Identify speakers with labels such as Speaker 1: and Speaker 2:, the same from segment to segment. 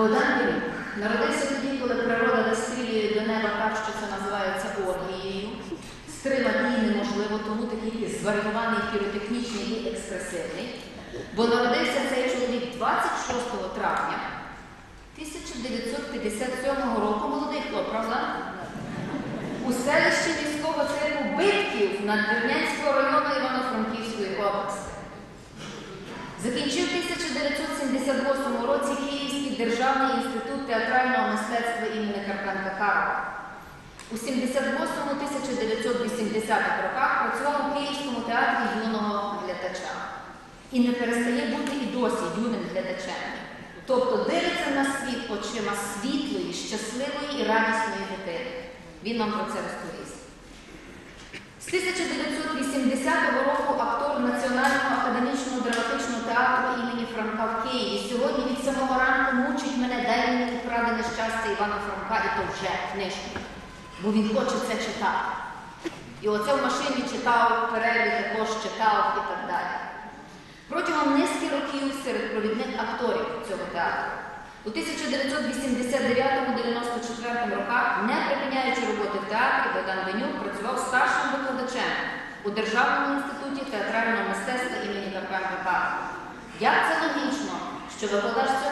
Speaker 1: Богдан Білюк народився тоді, коли природа вистрілює до неба так, що це називається оргією. Стримати її неможливо, тому такий зварюваний, піротехнічний і експресивний. Бо народився цей чоловік 26 травня 1957 року, молодий хлоп, правда? У селищі міського типу Битків Надвірнянського району Івано-Франківської області. Закінчив 1978 році Київський державний інститут театрального мистецтва імені Карпенка Карова. У 78-1980 роках працював у Київському театрі юного глядача. І не перестає бути і досі юним глядачем. Тобто дивиться на світ очима світлої, щасливої і радісної дитини. Він нам про це розповість. З 1980 року актор Національного академічного драматичного театру імені Франка в Києві. Сьогодні від самого ранку мучить мене, дай мені украдене щастя Івана Франка, і то вже книжку. Бо він хоче це читати. І оце в машині читав, перелік також читав і так далі. Протягом низки років серед провідних акторів цього театру. У 1989-94 роках, не припиняючи роботи в театрі, Богдан Бенюк працював старшим викладачем у Державному інституті театрального мистецтва імені Карпенка Карпова. Як це логічно, що викладач цього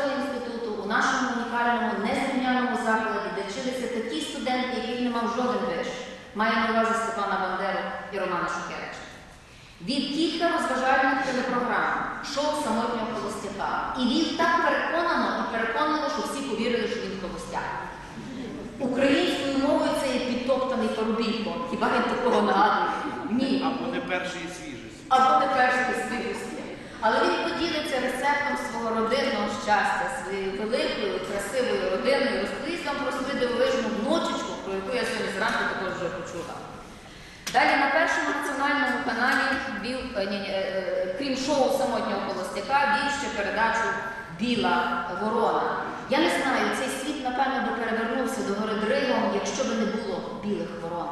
Speaker 1: студенти, мав жоден виш, має на увазі Степана Бандеру і Романа Шухевича. Вів кілька розважальних телепрограм, шоу самотнього холостяка. І він так переконано і переконливо, що всі повірили, що він холостяк. Українською мовою це є підтоптаний парубійко. Хіба він такого нагадує? Ні.
Speaker 2: Або не першої свіжості.
Speaker 1: Або не першої свідості. Але він поділиться рецептом свого родинного щастя, своєю великою, красивою родиною, розповість вам про свою дивовижну внучечку, про яку я сьогодні зранку також вже почула. Далі на першому національному каналі вів, е, ні, ні, е, крім шоу самотнього холостяка, вів ще передачу Біла ворона. Я не знаю, цей світ, напевно, би перевернувся до гори Дригом, якщо б не було білих ворон.